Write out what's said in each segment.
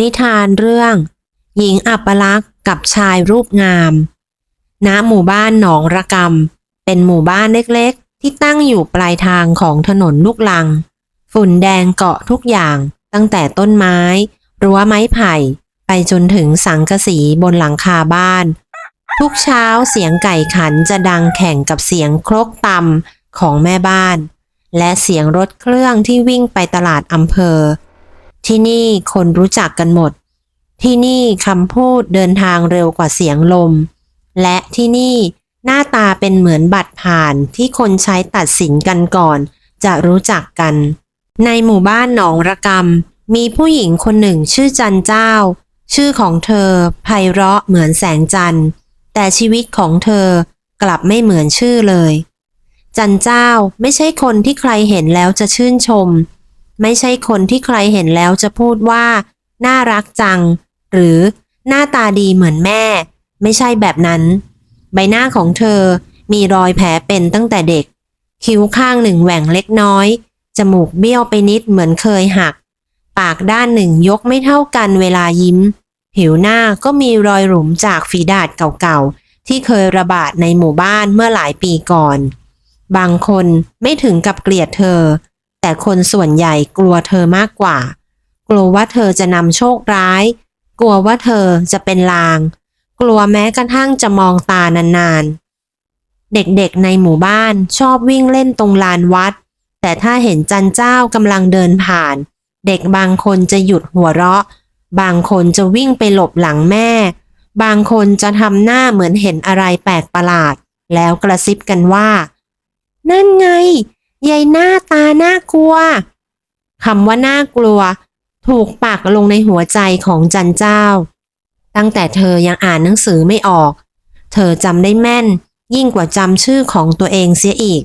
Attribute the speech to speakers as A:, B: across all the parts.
A: นิทานเรื่อง หญิงอัปลักษ์กับชายรูปงามณหมู่บ้านหนองระกำเป็นหมู่บ้านเล็กๆ ที่ตั้งอยู่ปลายทางของถนนลูกลัง ฝุ่นแดงเกาะทุกอย่างตั้งแต่ต้นไม้ รั้วไม้ไผ่ ไปจนถึงสังกะสีบนหลังคาบ้าน ทุกเช้าเสียงไก่ขันจะดังแข่งกับเสียงครกตำของแม่บ้าน และเสียงรถเครื่องที่วิ่งไปตลาดอำเภอ ที่นี่คนรู้จักกันหมด ที่นี่คำพูดเดินทางเร็วกว่าเสียงลม และที่นี่หน้าตาเป็นเหมือนบัตรผ่านที่คนใช้ตัดสินกันก่อน จะรู้จักกัน ในหมู่บ้านหนองระกำมีผู้หญิงคนหนึ่งชื่อจันเจ้า ชื่อของเธอไพเราะเหมือนแสงจันทร์ แต่ชีวิตของเธอกลับไม่เหมือนชื่อเลย จันเจ้าไม่ใช่คนที่ใครเห็นแล้วจะชื่นชม ไม่ใช่คนที่ใครเห็นแล้วจะพูดว่า น่ารักจัง หรือหน้าตาดีเหมือนแม่ ไม่ใช่แบบนั้น ใบหน้าของเธอมีรอยแผลเป็นตั้งแต่เด็ก คิ้วข้างหนึ่งแหว่งเล็กน้อย จมูกเบี้ยวไปนิดเหมือนเคยหัก ปากด้านหนึ่งยกไม่เท่ากันเวลายิ้ม ผิวหน้าก็มีรอยหลุมจากฝีดาษเก่าๆ ที่เคยระบาดในหมู่บ้านเมื่อหลายปีก่อน บางคนไม่ถึงกับเกลียดเธอ แต่คนส่วนใหญ่กลัวเธอมากกว่า กลัวว่าเธอจะนำโชคร้าย กลัวว่าเธอจะเป็นลาง กลัวแม้กระทั่งจะมองตานานๆ เด็กๆในหมู่บ้านชอบวิ่งเล่นตรงลานวัด แต่ถ้าเห็นจันเจ้ากำลังเดินผ่าน เด็กบางคนจะหยุดหัวเราะ บางคนจะวิ่งไปหลบหลังแม่ บางคนจะทำหน้าเหมือนเห็นอะไรแปลกประหลาด แล้วกระซิบกันว่า นั่นไง ยายหน้าตาน่ากลัวคำว่าน่ากลัว ถูกปักลงในหัวใจของจันเจ้า ตั้งแต่เธอยังอ่านหนังสือไม่ออก เธอจำได้แม่น ยิ่งกว่าจำชื่อของตัวเองเสียอีก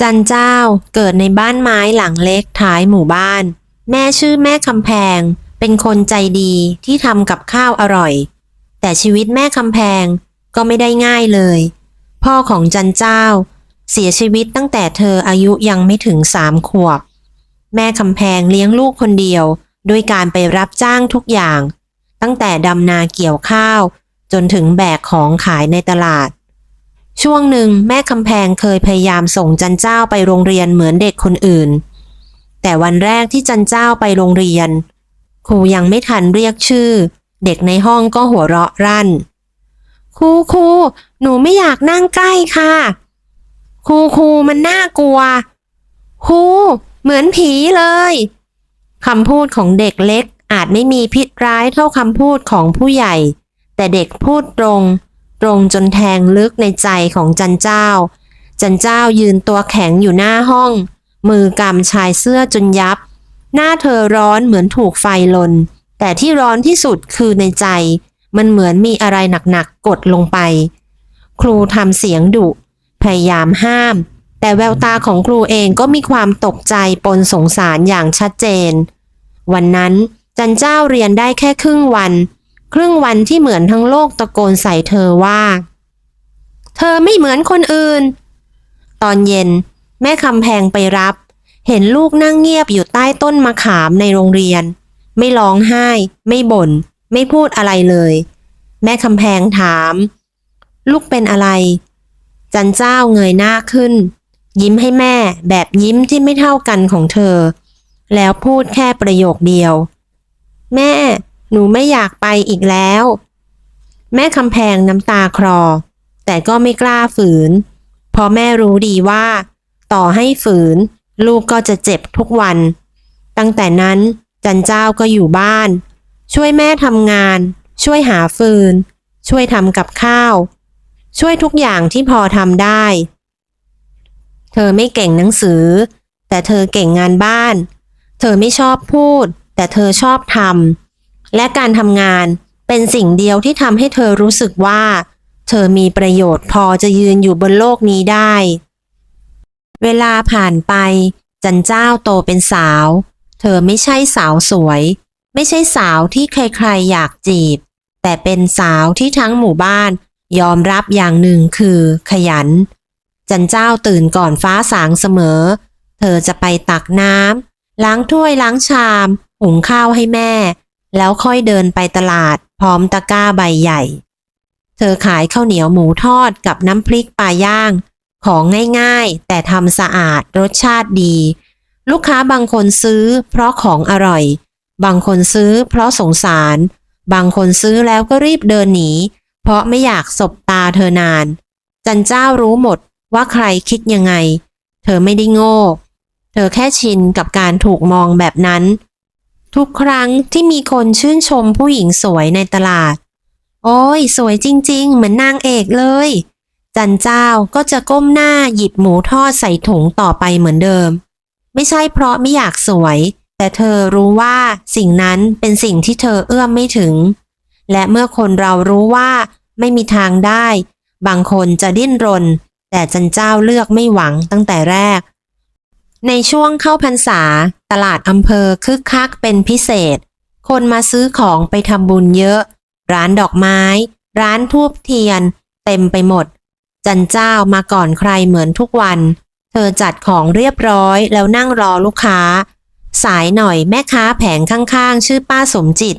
A: จันเจ้าเกิดในบ้านไม้หลังเล็กท้ายหมู่บ้าน แม่ชื่อแม่คำแพง เป็นคนใจดีที่ทำกับข้าวอร่อย แต่ชีวิตแม่คำแพงก็ไม่ได้ง่ายเลย พ่อของจันเจ้า เสียชีวิตตั้งแต่เธออายุยังไม่ถึงสามขวบ แม่คำแพงเลี้ยงลูกคนเดียว ด้วยการไปรับจ้างทุกอย่าง ตั้งแต่ดำนาเกี่ยวข้าว จนถึงแบกของขายในตลาด ช่วงหนึ่งแม่คำแพงเคยพยายามส่งจันเจ้าไปโรงเรียนเหมือนเด็กคนอื่น แต่วันแรกที่จันเจ้าไปโรงเรียน ครูยังไม่ทันเรียกชื่อ เด็กในห้องก็หัวเราะรั่นครูครูหนูไม่อยากนั่งใกล้ค่ะ ครูครูมันน่ากลัวครูเหมือนผีเลยคำพูดของเด็กเล็กอาจไม่มีพิษร้ายเท่าคำพูดของผู้ใหญ่ แต่เด็กพูดตรง ตรงจนแทงลึกในใจของจันเจ้า จันเจ้ายืนตัวแข็งอยู่หน้าห้อง มือกำชายเสื้อจนยับ หน้าเธอร้อนเหมือนถูกไฟลน แต่ที่ร้อนที่สุดคือในใจ มันเหมือนมีอะไรหนักๆกดลงไป ครูทำเสียงดุ พยายามห้าม แต่แววตาของครูเองก็มีความตกใจปนสงสารอย่างชัดเจน วันนั้นจันเจ้าเรียนได้แค่ครึ่งวัน ครึ่งวันที่เหมือนทั้งโลกตะโกนใส่เธอว่า เธอไม่เหมือนคนอื่น ตอนเย็น แม่คำแพงไปรับ เห็นลูกนั่งเงียบอยู่ใต้ต้นมะขามในโรงเรียน ไม่ร้องไห้ ไม่บ่น ไม่พูดอะไรเลย แม่คำแพงถาม ลูกเป็นอะไร จันเจ้าเงยหน้าขึ้น ยิ้มให้แม่แบบยิ้มที่ไม่เท่ากันของเธอ แล้วพูดแค่ประโยคเดียว แม่ หนูไม่อยากไปอีกแล้ว แม่คำแพงน้ำตาคลอ แต่ก็ไม่กล้าฝืน เพราะแม่รู้ดีว่า ต่อให้ฝืน ลูกก็จะเจ็บทุกวัน ตั้งแต่นั้นจันเจ้าก็อยู่บ้าน ช่วยแม่ทำงาน ช่วยหาฟืน ช่วยทำกับข้าว ช่วยทุกอย่างที่พอทำได้ เธอไม่เก่งหนังสือ แต่เธอเก่งงานบ้าน เธอไม่ชอบพูด แต่เธอชอบทำและการทำงานเป็นสิ่งเดียวที่ทำให้เธอรู้สึกว่า เธอมีประโยชน์พอจะยืนอยู่บนโลกนี้ได้ เวลาผ่านไป จันเจ้าโตเป็นสาว เธอไม่ใช่สาวสวย ไม่ใช่สาวที่ใครๆอยากจีบ แต่เป็นสาวที่ทั้งหมู่บ้าน ยอมรับอย่างหนึ่งคือขยัน จันเจ้าตื่นก่อนฟ้าสางเสมอ เธอจะไปตักน้ำล้างถ้วยล้างชาม หุงข้าวให้แม่ แล้วค่อยเดินไปตลาด พร้อมตะกร้าใบใหญ่ เธอขายข้าวเหนียวหมูทอดกับน้ำพริกปลาย่าง ของง่ายๆ แต่ทำสะอาดรสชาติดี ลูกค้าบางคนซื้อ เพราะของอร่อย บางคนซื้อ เพราะสงสาร บางคนซื้อแล้วก็รีบเดินหนี เพราะไม่อยากสบตาเธอนาน จันเจ้ารู้หมดว่าใครคิดยังไง เธอไม่ได้โง่ เธอแค่ชินกับการถูกมองแบบนั้น ทุกครั้งที่มีคนชื่นชมผู้หญิงสวยในตลาด โอ้ย สวยจริง ๆ เหมือนนางเอกเลย จันเจ้าก็จะก้มหน้าหยิบหมูทอดใส่ถุงต่อไปเหมือนเดิม ไม่ใช่เพราะไม่อยากสวยแต่เธอรู้ว่าสิ่งนั้นเป็นสิ่งที่เธอเอื้อมไม่ถึง และเมื่อคนเรารู้ว่า ไม่มีทางได้ บางคนจะดิ้นรน แต่จันเจ้าเลือกไม่หวังตั้งแต่แรก ในช่วงเข้าพรรษา ตลาดอำเภอคึกคักเป็นพิเศษ คนมาซื้อของไปทำบุญเยอะ ร้านดอกไม้ ร้านทูบเทียน เต็มไปหมด จันเจ้ามาก่อนใครเหมือนทุกวัน เธอจัดของเรียบร้อยแล้วนั่งรอลูกค้า สายหน่อยแม่ค้าแผงข้างๆ ชื่อป้าสมจิต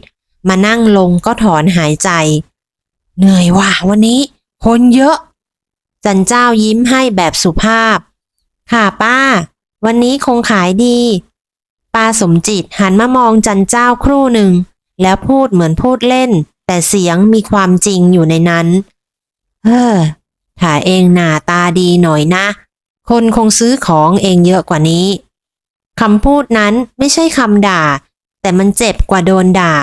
A: มานั่งลงก็ถอนหายใจ เหนื่อยว่ะวันนี้ คนเยอะ จันเจ้ายิ้มให้แบบสุภาพ ค่ะป้า วันนี้คงขายดี ป้าสมจิตหันมามองจันเจ้าครู่หนึ่ง แล้วพูดเหมือนพูดเล่น แต่เสียงมีความจริงอยู่ในนั้นเฮ้อถ้าเองหน้าตาดีหน่อยนะ คนคงซื้อของเองเยอะกว่านี้คำพูดนั้นไม่ใช่คำด่า แต่มันเจ็บกว่าโดนด่า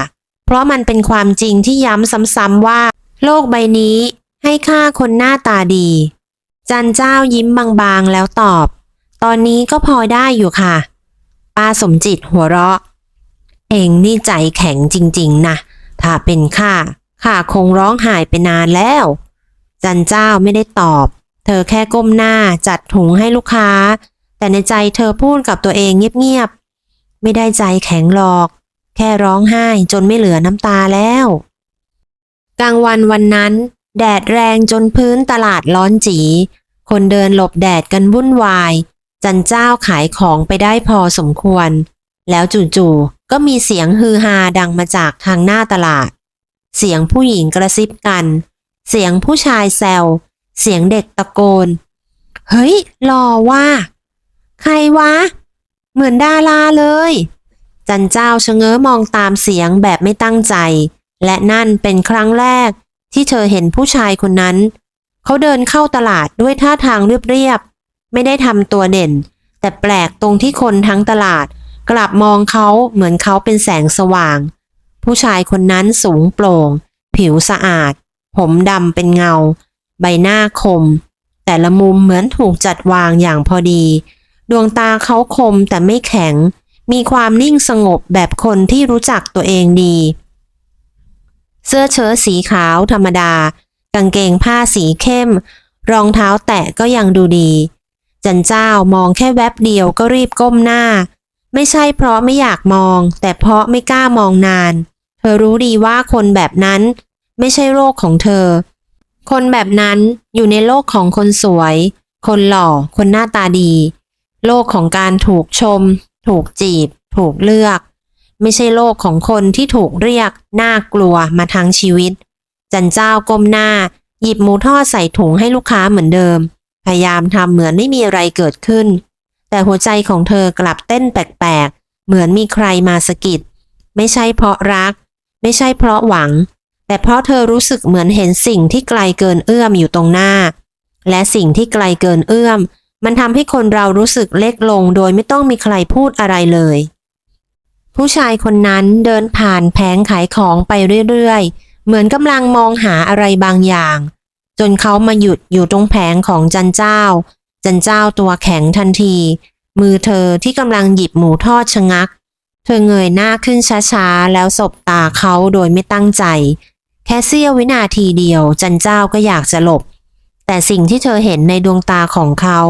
A: เพราะมันเป็นความจริงที่ย้ำซ้ำๆว่า โลกใบนี้ให้ค่าคนหน้าตาดี จันเจ้ายิ้มบางๆแล้วตอบ ตอนนี้ก็พอได้อยู่ค่ะ ป้าสมจิตหัวเราะ เองนี่ใจแข็งจริงๆนะถ้าเป็นข้าข้าคงร้องไห้ไปนานแล้ว จันเจ้าไม่ได้ตอบ เธอแค่ก้มหน้าจัดถุงให้ลูกค้า แต่ในใจเธอพูดกับตัวเองเงียบๆไม่ได้ใจแข็งหรอก แค่ร้องไห้จนไม่เหลือน้ำตาแล้ว กลางวันวันนั้น แดดแรงจนพื้นตลาดร้อนจี คนเดินหลบแดดกันวุ่นวาย จันเจ้าขายของไปได้พอสมควร แล้วจู่ๆก็มีเสียงฮือฮาดังมาจากทางหน้าตลาด เสียงผู้หญิงกระซิบกัน เสียงผู้ชายแซวเสียงเด็กตะโกน เฮ้ยหล่อว่า ใครวะ เหมือนดาราเลย จันเจ้าชะเง้อมองตามเสียงแบบไม่ตั้งใจ และนั่นเป็นครั้งแรกที่เธอเห็นผู้ชายคนนั้น เขาเดินเข้าตลาดด้วยท่าทางเรียบๆ ไม่ได้ทำตัวเด่น แต่แปลกตรงที่คนทั้งตลาด กลับมองเขาเหมือนเขาเป็นแสงสว่าง ผู้ชายคนนั้นสูงโปร่ง ผิวสะอาด ผมดำเป็นเงา ใบหน้าคม แต่ละมุมเหมือนถูกจัดวางอย่างพอดี ดวงตาเขาคมแต่ไม่แข็ง มีความนิ่งสงบแบบคนที่รู้จักตัวเองดี เสื้อเชิ้ตสีขาวธรรมดา กางเกงผ้าสีเข้ม รองเท้าแตะก็ยังดูดี จันเจ้ามองแค่แวบเดียวก็รีบก้มหน้า ไม่ใช่เพราะไม่อยากมอง แต่เพราะไม่กล้ามองนาน เธอรู้ดีว่าคนแบบนั้น ไม่ใช่โรคของเธอ คนแบบนั้นอยู่ในโลกของคนสวย คนหล่อ คนหน้าตาดี โลกของการถูกชม ถูกจีบ ถูกเลือก ไม่ใช่โลกของคนที่ถูกเรียกน่ากลัวมาทั้งชีวิต จันเจ้าก้มหน้า หยิบหมูทอดใส่ถุงให้ลูกค้าเหมือนเดิม พยายามทำเหมือนไม่มีอะไรเกิดขึ้น แต่หัวใจของเธอกลับเต้นแปลกๆ เหมือนมีใครมาสะกิด ไม่ใช่เพราะรัก ไม่ใช่เพราะหวัง แต่เพราะเธอรู้สึกเหมือนเห็นสิ่งที่ไกลเกินเอื้อมอยู่ตรงหน้า และสิ่งที่ไกลเกินเอื้อม มันทำให้คนเรารู้สึกเล็กลงโดยไม่ต้องมีใครพูดอะไรเลย ผู้ชายคนนั้นเดินผ่านแผงขายของไปเรื่อยๆ เหมือนกำลังมองหาอะไรบางอย่าง จนเขามาหยุดอยู่ตรงแผงของจันเจ้า จันเจ้าตัวแข็งทันที มือเธอที่กำลังหยิบหมูทอดชะงัก เธอเงยหน้าขึ้นช้าๆ แล้วสบตาเขาโดยไม่ตั้งใจ แค่เสี้ยววินาทีเดียว จันเจ้าก็อยากจะหลบ แต่สิ่งที่เธอเห็นในดวงตาของเขา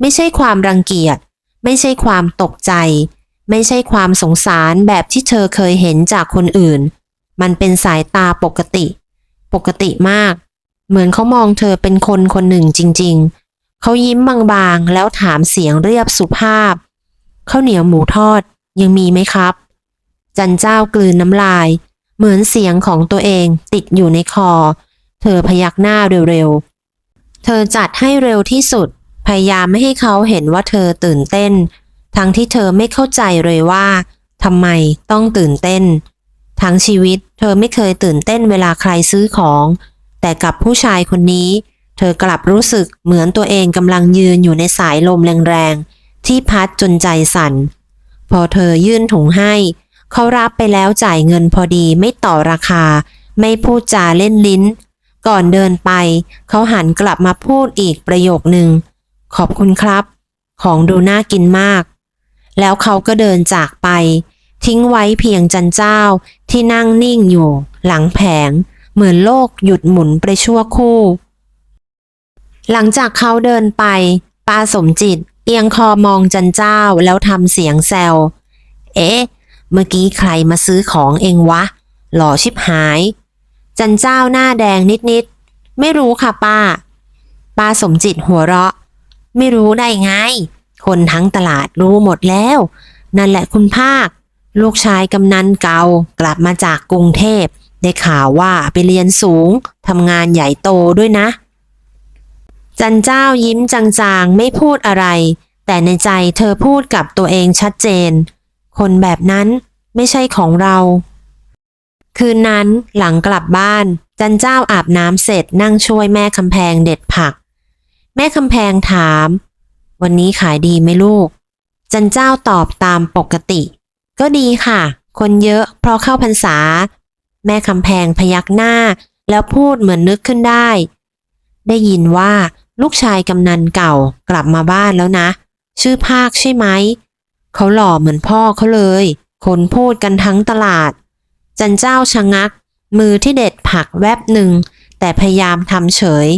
A: ไม่ใช่ความรังเกียจ ไม่ใช่ความตกใจ ไม่ใช่ความสงสารแบบที่เธอเคยเห็นจากคนอื่น มันเป็นสายตาปกติ ปกติมาก เหมือนเขามองเธอเป็นคนคนหนึ่งจริง ๆ เขายิ้มบางๆ แล้วถามเสียงเรียบสุภาพ ข้าวเหนียวหมูทอดยังมีไหมครับ จันเจ้ากลืนน้ำลาย เหมือนเสียงของตัวเองติดอยู่ในคอ เธอพยักหน้าเร็วๆ เธอจัดให้เร็วที่สุด พยายามไม่ให้เขาเห็นว่าเธอตื่นเต้น ทั้งที่เธอไม่เข้าใจเลยว่าทำไมต้องตื่นเต้น ทั้งชีวิตเธอไม่เคยตื่นเต้นเวลาใครซื้อของ แต่กับผู้ชายคนนี้ เธอกลับรู้สึกเหมือนตัวเองกำลังยืนอยู่ในสายลมแรงๆ ที่พัดจนใจสั่น พอเธอยื่นถุงให้ เขารับไปแล้วจ่ายเงินพอดีไม่ต่อราคา ไม่พูดจาเล่นลิ้น ก่อนเดินไป เขาหันกลับมาพูดอีกประโยคหนึ่งขอบคุณครับ ของดูน่ากินมาก แล้วเขาก็เดินจากไป ทิ้งไว้เพียงจันเจ้าที่นั่งนิ่งอยู่ หลังแผง เหมือนโลกหยุดหมุนไปชั่วคู่ หลังจากเขาเดินไปป้าสมจิต เอียงคอมองจันเจ้าแล้วทำเสียงแซวเอ๊ะ เมื่อกี้ใครมาซื้อของเองวะ หล่อชิบหาย จันเจ้าหน้าแดงนิดๆ ไม่รู้ค่ะป้า ป้าสมจิตหัวเราะ ไม่รู้ได้ไง คนทั้งตลาดรู้หมดแล้ว นั่นแหละคุณภาค ลูกชายกำนันเก่ากลับมาจากกรุงเทพ ได้ข่าวว่าไปเรียนสูงทำงานใหญ่โตด้วยนะ จันเจ้ายิ้มจางๆ ไม่พูดอะไร แต่ในใจเธอพูดกับตัวเองชัดเจน คนแบบนั้นไม่ใช่ของเรา คืนนั้นหลังกลับบ้าน จันเจ้าอาบน้ำเสร็จนั่งช่วยแม่คำแพงเด็ดผัก แม่คำแพงถาม วันนี้ขายดีไหมลูก จันเจ้าตอบตามปกติ ก็ดีค่ะ คนเยอะเพราะเข้าพรรษา แม่คำแพงพยักหน้า แล้วพูดเหมือนนึกขึ้นได้ ได้ยินว่าลูกชายกำนันเก่ากลับมาบ้านแล้วนะ ชื่อภาคใช่ไหม เขาหล่อเหมือนพ่อเขาเลย คนพูดกันทั้งตลาด จันเจ้าชะงัก มือที่เด็ดผักแวบหนึ่ง แต่พยายามทำเฉย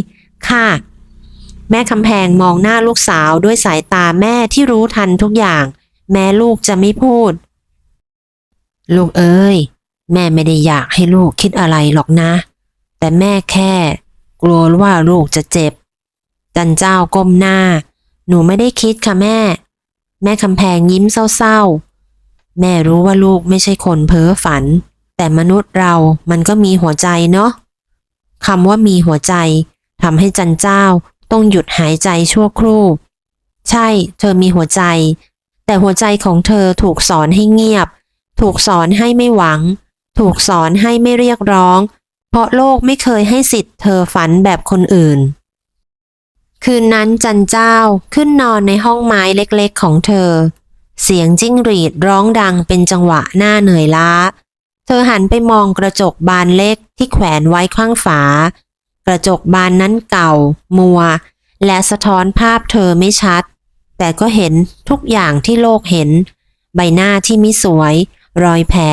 A: ค่ะ แม่คำแพงมองหน้าลูกสาวด้วยสายตาแม่ที่รู้ทันทุกอย่าง แม้ลูกจะไม่พูด ลูกเอ้ย แม่ไม่ได้อยากให้ลูกคิดอะไรหรอกนะ แต่แม่แค่ กลัวว่าลูกจะเจ็บ จันเจ้าก้มหน้า หนูไม่ได้คิดค่ะแม่ แม่คำแพงยิ้มเศร้าๆ แม่รู้ว่าลูกไม่ใช่คนเพ้อฝัน แต่มนุษย์เรามันก็มีหัวใจเนาะคำว่ามีหัวใจทำให้จันเจ้า ต้องหยุดหายใจชั่วครู่ ใช่ เธอมีหัวใจ แต่หัวใจของเธอถูกสอนให้เงียบ ถูกสอนให้ไม่หวัง ถูกสอนให้ไม่เรียกร้อง เพราะโลกไม่เคยให้สิทธิ์เธอฝันแบบคนอื่น คืนนั้นจันเจ้าขึ้นนอนในห้องไม้เล็กๆของเธอ เสียงจิ้งหรีดร้องดังเป็นจังหวะหน้าเหนื่อยล้า เธอหันไปมองกระจกบานเล็กที่แขวนไว้ข้างฝา กระจกบานนั้นเก่า มัว และสะท้อนภาพเธอไม่ชัด แต่ก็เห็นทุกอย่างที่โลกเห็น ใบหน้าที่ไม่สวย รอยแผล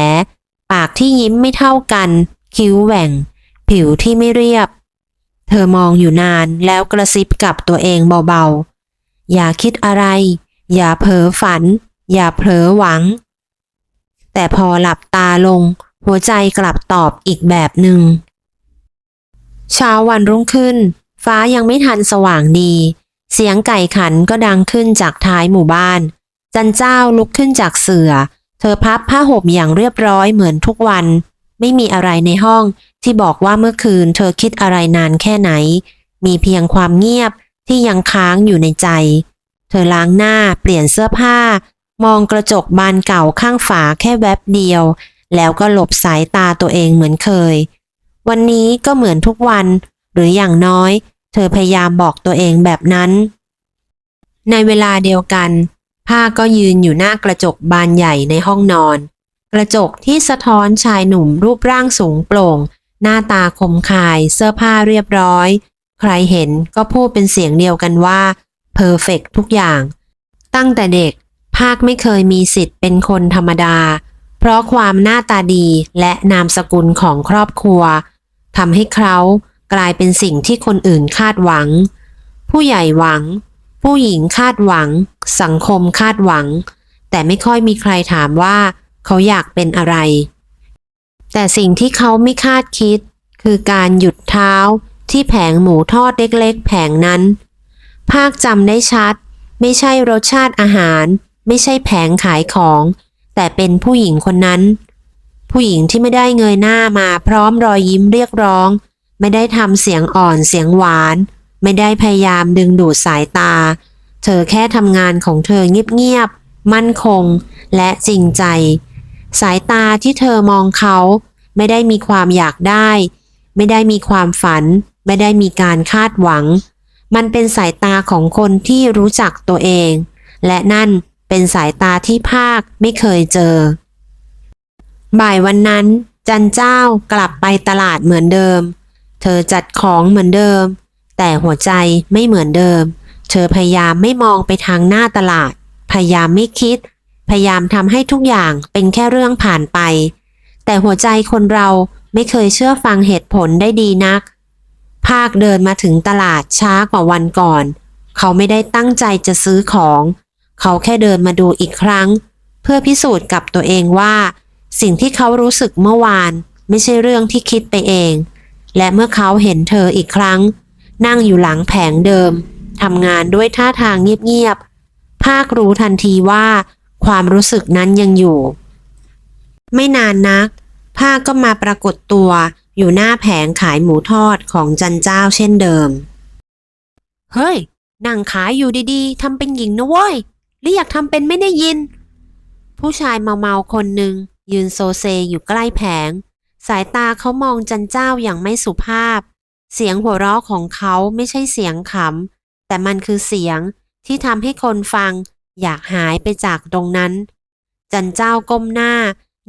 A: ปากที่ยิ้มไม่เท่ากัน คิ้วแหว่ง ผิวที่ไม่เรียบ เธอมองอยู่นานแล้วกระซิบกับตัวเองเบาๆ อย่าคิดอะไร อย่าเพ้อฝัน อย่าเผลอหวัง แต่พอหลับตาลง หัวใจกลับตอบอีกแบบหนึ่ง เช้าวันรุ่งขึ้น ฟ้ายังไม่ทันสว่างดี เสียงไก่ขันก็ดังขึ้นจากท้ายหมู่บ้าน จันเจ้าลุกขึ้นจากเสื่อ เธอพับผ้าห่มอย่างเรียบร้อยเหมือนทุกวัน ไม่มีอะไรในห้องที่บอกว่าเมื่อคืนเธอคิดอะไรนานแค่ไหน มีเพียงความเงียบที่ยังค้างอยู่ในใจ เธอล้างหน้าเปลี่ยนเสื้อผ้า มองกระจกบานเก่าข้างฝาแค่แวบเดียว แล้วก็หลบสายตาตัวเองเหมือนเคย วันนี้ก็เหมือนทุกวัน หรืออย่างน้อย เธอพยายามบอกตัวเองแบบนั้น ในเวลาเดียวกัน ผ้าก็ยืนอยู่หน้ากระจกบานใหญ่ในห้องนอน กระจกที่สะท้อนชายหนุ่มรูปร่างสูงโปร่ง หน้าตาคมคายเสื้อผ้าเรียบร้อย ใครเห็นก็พูดเป็นเสียงเดียวกันว่าเพอร์เฟกทุกอย่าง ตั้งแต่เด็ก ภาคไม่เคยมีสิทธิ์เป็นคนธรรมดา เพราะความหน้าตาดีและนามสกุลของครอบครัว ทำให้เขากลายเป็นสิ่งที่คนอื่นคาดหวัง ผู้ใหญ่หวัง ผู้หญิงคาดหวัง สังคมคาดหวัง แต่ไม่ค่อยมีใครถามว่าเขาอยากเป็นอะไร แต่สิ่งที่เขาไม่คาดคิด คือการหยุดเท้าที่แผงหมูทอดเล็กๆ แผงนั้น ภาคจำได้ชัด ไม่ใช่รสชาติอาหาร ไม่ใช่แผงขายของ แต่เป็นผู้หญิงคนนั้น ผู้หญิงที่ไม่ได้เงยหน้ามาพร้อมรอยยิ้มเรียกร้อง ไม่ได้ทำเสียงอ่อนเสียงหวาน ไม่ได้พยายามดึงดูดสายตา เธอแค่ทำงานของเธอเงียบๆมั่นคง และจริงใจ สายตาที่เธอมองเขา ไม่ได้มีความอยากได้ ไม่ได้มีความฝัน ไม่ได้มีการคาดหวัง มันเป็นสายตาของคนที่รู้จักตัวเอง และนั่นเป็นสายตาที่ภาคไม่เคยเจอ บ่ายวันนั้น จันเจ้ากลับไปตลาดเหมือนเดิม เธอจัดของเหมือนเดิม แต่หัวใจไม่เหมือนเดิม เธอพยายามไม่มองไปทางหน้าตลาด พยายามไม่คิด พยายามทำให้ทุกอย่างเป็นแค่เรื่องผ่านไป แต่หัวใจคนเราไม่เคยเชื่อฟังเหตุผลได้ดีนัก ภาคเดินมาถึงตลาดช้ากว่าวันก่อน เขาไม่ได้ตั้งใจจะซื้อของ เขาแค่เดินมาดูอีกครั้ง เพื่อพิสูจน์กับตัวเองว่า สิ่งที่เขารู้สึกเมื่อวานไม่ใช่เรื่องที่คิดไปเอง และเมื่อเขาเห็นเธออีกครั้ง นั่งอยู่หลังแผงเดิมทำงานด้วยท่าทางเงียบๆ ภาครู้ทันทีว่า ความรู้สึกนั้นยังอยู่ ไม่นานนัก ภาคก็มาปรากฏตัวอยู่หน้าแผงขายหมูทอดของจันเจ้าเช่นเดิม เฮ้ย นั่งขายอยู่ดีๆทำเป็นหญิงนะเว้ย หรืออยากทำเป็นไม่ได้ยิน ผู้ชายเมาๆคนหนึ่ง ยืนโซเซอยู่ใกล้แผง สายตาเขามองจันเจ้าอย่างไม่สุภาพ เสียงหัวเราะของเขาไม่ใช่เสียงขำ แต่มันคือเสียงที่ทำให้คนฟังอยากหายไปจากตรงนั้น จันเจ้าก้มหน้า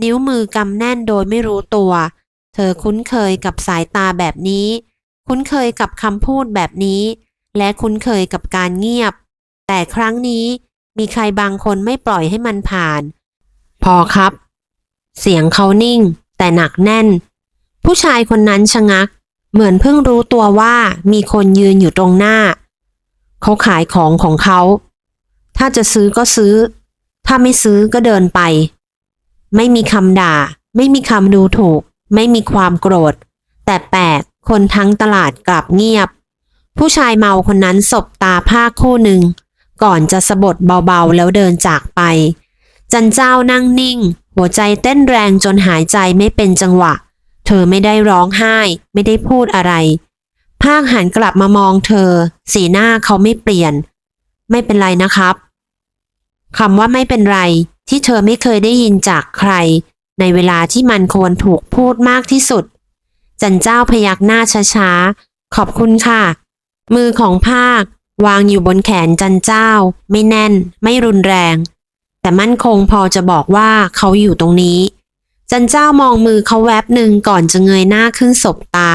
A: นิ้วมือกำแน่นโดยไม่รู้ตัว เธอคุ้นเคยกับสายตาแบบนี้ คุ้นเคยกับคำพูดแบบนี้ และคุ้นเคยกับการเงียบ แต่ครั้งนี้มีใครบางคนไม่ปล่อยให้มันผ่าน พอครับ เสียงเขานิ่ง แต่หนักแน่น ผู้ชายคนนั้นชะงัก เหมือนเพิ่งรู้ตัวว่ามีคนยืนอยู่ตรงหน้า เขาขายของของเขา ถ้าจะซื้อก็ซื้อ ถ้าไม่ซื้อก็เดินไป ไม่มีคำด่า ไม่มีคำดูถูก ไม่มีความโกรธ แต่แปลกคนทั้งตลาดกลับเงียบ ผู้ชายเมาคนนั้นสบตาผ้าคู่หนึ่ง ก่อนจะสะบดเบาๆแล้วเดินจากไป จันเจ้านั่งนิ่ง หัวใจเต้นแรงจนหายใจไม่เป็นจังหวะ เธอไม่ได้ร้องไห้ ไม่ได้พูดอะไร ภาคหันกลับมามองเธอ สีหน้าเขาไม่เปลี่ยน ไม่เป็นไรนะครับคำว่าไม่เป็นไร ที่เธอไม่เคยได้ยินจากใคร ในเวลาที่มันควรถูกพูดมากที่สุด จันเจ้าพยักหน้าช้าๆ ขอบคุณค่ะ มือของภาควางอยู่บนแขนจันเจ้า ไม่แน่น ไม่รุนแรง แต่มั่นคงพอจะบอกว่าเขาอยู่ตรงนี้ จันเจ้ามองมือเขาแวบหนึ่งก่อนจะเงยหน้าขึ้นสบตา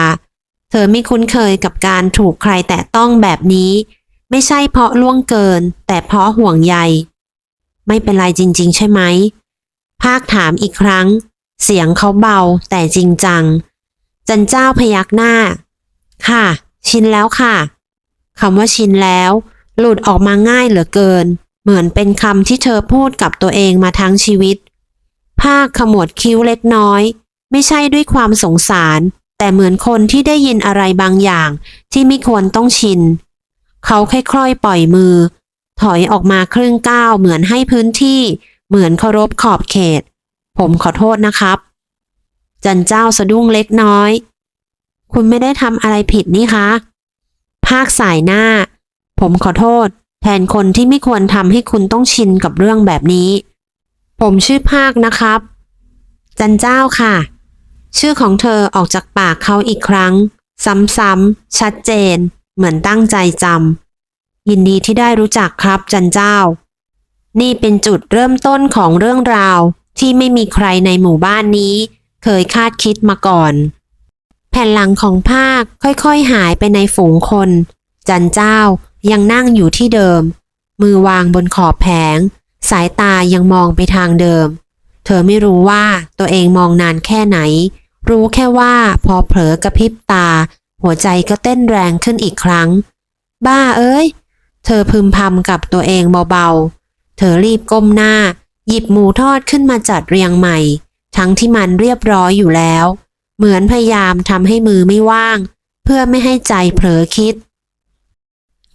A: เธอไม่คุ้นเคยกับการถูกใครแตะต้องแบบนี้ ไม่ใช่เพราะล่วงเกิน แต่เพราะห่วงใย ไม่เป็นไรจริง ๆ ใช่ไหม ภาคถามอีกครั้ง เสียงเขาเบาแต่จริงจัง จันเจ้าพยักหน้า ค่ะ ชินแล้วค่ะคำว่าชินแล้ว หลุดออกมาง่ายเหลือเกิน เหมือนเป็นคำที่เธอพูดกับตัวเองมาทั้งชีวิต ภาคขมวดคิ้วเล็กน้อย ไม่ใช่ด้วยความสงสาร แต่เหมือนคนที่ได้ยินอะไรบางอย่างที่ไม่ควรต้องชิน เขาค่อยๆปล่อยมือ ถอยออกมาครึ่งก้าวเหมือนให้พื้นที่ เหมือนเคารพขอบเขต ผมขอโทษนะครับ จันเจ้าสะดุ้งเล็กน้อย คุณไม่ได้ทำอะไรผิดนี่คะ ภาคสายหน้า ผมขอโทษ ทนคนที่ไม่ควรทำให้คุณต้องชินกับเรื่องแบบนี้ ผมชื่อภาคนะครับ จันเจ้าค่ะ ชื่อของเธอออกจากปากเขาอีกครั้ง ซ้ำๆชัดเจน เหมือนตั้งใจจำยินดีที่ได้รู้จักครับจันเจ้า นี่เป็นจุดเริ่มต้นของเรื่องราวที่ไม่มีใครในหมู่บ้านนี้ เคยคาดคิดมาก่อน แผ่นหลังของภาคค่อยๆหายไปในฝูงคน จันเจ้า ยังนั่งอยู่ที่เดิม มือวางบนขอบแผง สายตายังมองไปทางเดิม เธอไม่รู้ว่าตัวเองมองนานแค่ไหน รู้แค่ว่าพอเผลอกระพริบตา หัวใจก็เต้นแรงขึ้นอีกครั้ง บ้าเอ้ย เธอพึมพำกับตัวเองเบาๆ เธอรีบก้มหน้า หยิบหมูทอดขึ้นมาจัดเรียงใหม่ ทั้งที่มันเรียบร้อยอยู่แล้ว เหมือนพยายามทำให้มือไม่ว่าง เพื่อไม่ให้ใจเผลอคิด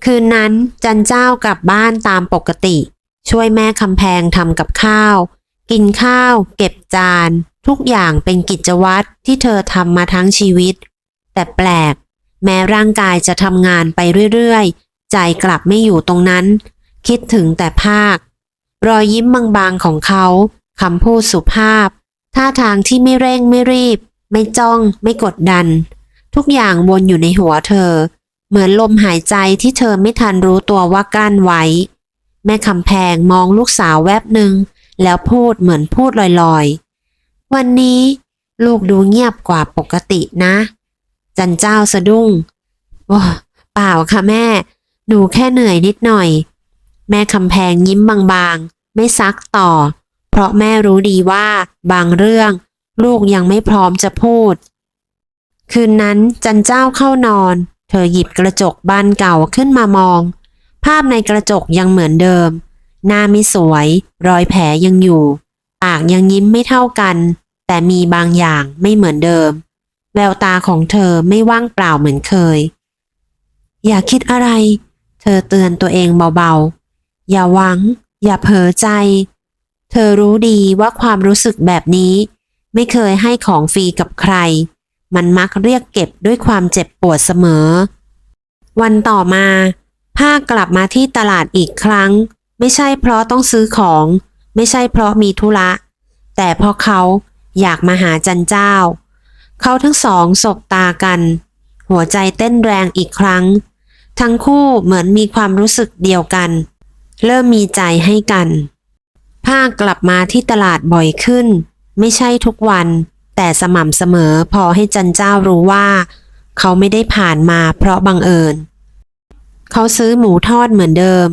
A: คืนนั้นจันเจ้ากลับบ้านตามปกติ ช่วยแม่คำแพงทำกับข้าว กินข้าว เก็บจาน ทุกอย่างเป็นกิจวัตรที่เธอทำมาทั้งชีวิต แต่แปลก แม้ร่างกายจะทำงานไปเรื่อยๆ ใจกลับไม่อยู่ตรงนั้น คิดถึงแต่ภาค รอยยิ้มบางๆของเขาคำพูดสุภาพ ท่าทางที่ไม่เร่งไม่รีบ ไม่จ้อง ไม่กดดัน ทุกอย่างวนอยู่ในหัวเธอ เหมือนลมหายใจที่เธอไม่ทันรู้ตัวว่ากั้นไว้ แม่คำแพงมองลูกสาวแวบหนึ่ง แล้วพูดเหมือนพูดลอยๆ วันนี้ลูกดูเงียบกว่าปกตินะ จันเจ้าสะดุ้งว้าเปล่าค่ะแม่ หนูแค่เหนื่อยนิดหน่อย แม่คำแพงยิ้มบางๆ ไม่ซักต่อ เพราะแม่รู้ดีว่าบางเรื่อง ลูกยังไม่พร้อมจะพูด คืนนั้นจันเจ้าเข้านอน เธอหยิบกระจกบานเก่าขึ้นมามอง ภาพในกระจกยังเหมือนเดิม หน้าไม่สวย รอยแผลยังอยู่ ปากยังยิ้มไม่เท่ากัน แต่มีบางอย่างไม่เหมือนเดิม แววตาของเธอไม่ว่างเปล่าเหมือนเคย อย่าคิดอะไร เธอเตือนตัวเองเบาๆ อย่าหวัง อย่าเผลอใจ เธอรู้ดีว่าความรู้สึกแบบนี้ ไม่เคยให้ของฟรีกับใคร มันมักเรียกเก็บด้วยความเจ็บปวดเสมอ วันต่อมาภาคกลับมาที่ตลาดอีกครั้ง ไม่ใช่เพราะต้องซื้อของ ไม่ใช่เพราะมีธุระ แต่เพราะเขาอยากมาหาจันเจ้า เขาทั้งสองสบตากัน หัวใจเต้นแรงอีกครั้ง ทั้งคู่เหมือนมีความรู้สึกเดียวกัน เริ่มมีใจให้กันภาคกลับมาที่ตลาดบ่อยขึ้น ไม่ใช่ทุกวัน แต่สม่ำเสมอพอให้จันเจ้ารู้ว่า เขาไม่ได้ผ่านมาเพราะบังเอิญ เขาซื้อหมูทอดเหมือนเดิม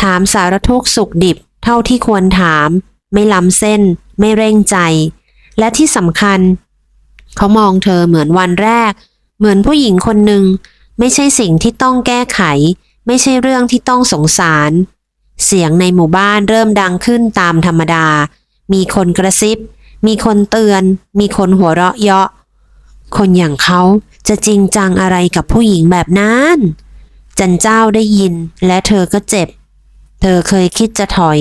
A: ถามสารทุกสุขดิบ เท่าที่ควรถาม ไม่ล้ำเส้น ไม่เร่งใจ และที่สำคัญ เขามองเธอเหมือนวันแรก เหมือนผู้หญิงคนหนึ่งไม่ใช่สิ่งที่ต้องแก้ไข ไม่ใช่เรื่องที่ต้องสงสาร เสียงในหมู่บ้านเริ่มดังขึ้นตามธรรมดา มีคนกระซิบ มีคนเตือน มีคนหัวเราะเยาะ คนอย่างเขาจะจริงจังอะไรกับผู้หญิงแบบนั้น จันเจ้าได้ยินและเธอก็เจ็บ เธอเคยคิดจะถอย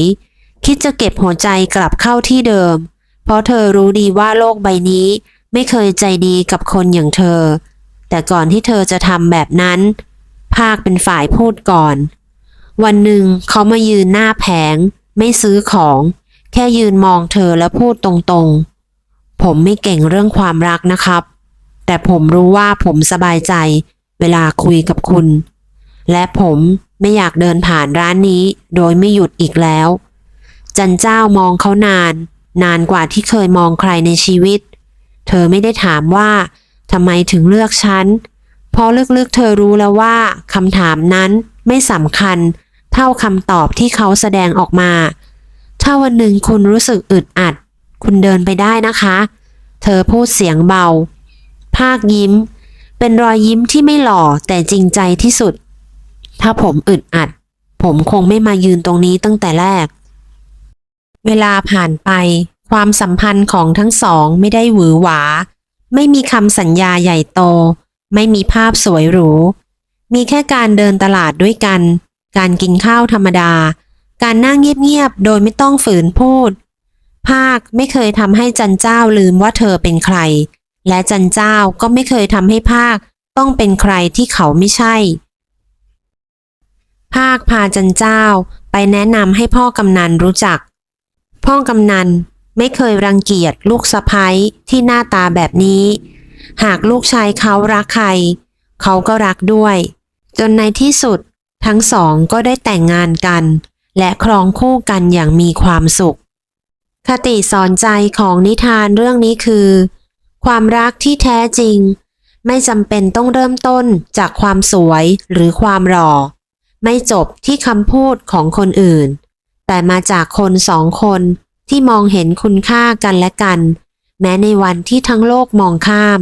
A: คิดจะเก็บหัวใจกลับเข้าที่เดิม เพราะเธอรู้ดีว่าโลกใบนี้ไม่เคยใจดีกับคนอย่างเธอ แต่ก่อนที่เธอจะทำแบบนั้น ภาคเป็นฝ่ายพูดก่อน วันหนึ่งเขามายืนหน้าแผง ไม่ซื้อของ แค่ยืนมองเธอแล้วพูดตรงๆ ผมไม่เก่งเรื่องความรักนะครับ แต่ผมรู้ว่าผมสบายใจเวลาคุยกับคุณ และผมไม่อยากเดินผ่านร้านนี้โดยไม่หยุดอีกแล้ว จันเจ้ามองเขานาน นานกว่าที่เคยมองใครในชีวิต เธอไม่ได้ถามว่าทำไมถึงเลือกฉันเพราะลึกๆเธอรู้แล้วว่าคำถามนั้นไม่สำคัญเท่าคำตอบที่เขาแสดงออกมา ถ้าวันหนึ่งคุณรู้สึกอึดอัด คุณเดินไปได้นะคะ เธอพูดเสียงเบา ภาคยิ้ม เป็นรอยยิ้มที่ไม่หล่อแต่จริงใจที่สุด ถ้าผมอึดอัด ผมคงไม่มายืนตรงนี้ตั้งแต่แรก เวลาผ่านไป ความสัมพันธ์ของทั้งสองไม่ได้หวือหวา ไม่มีคำสัญญาใหญ่โต ไม่มีภาพสวยหรู มีแค่การเดินตลาดด้วยกัน การกินข้าวธรรมดา การนั่งเงียบๆ โดยไม่ต้องฝืนพูด ภาคไม่เคยทำให้จันเจ้าลืมว่าเธอเป็นใคร และจันเจ้าก็ไม่เคยทำให้ภาคต้องเป็นใครที่เขาไม่ใช่ ภาคพาจันเจ้าไปแนะนำให้พ่อกำนันรู้จัก พ่อกำนันไม่เคยรังเกียจลูกสะพ้ยที่หน้าตาแบบนี้ หากลูกชายเขารักใคร เขาก็รักด้วย จนในที่สุดทั้งสองก็ได้แต่งงานกัน และครองคู่กันอย่างมีความสุข คติสอนใจของนิทานเรื่องนี้คือ ความรักที่แท้จริง ไม่จำเป็นต้องเริ่มต้นจากความสวยหรือความหล่อ ไม่จบที่คำพูดของคนอื่น แต่มาจากคนสองคนที่มองเห็นคุณค่ากันและกัน แม้ในวันที่ทั้งโลกมองข้าม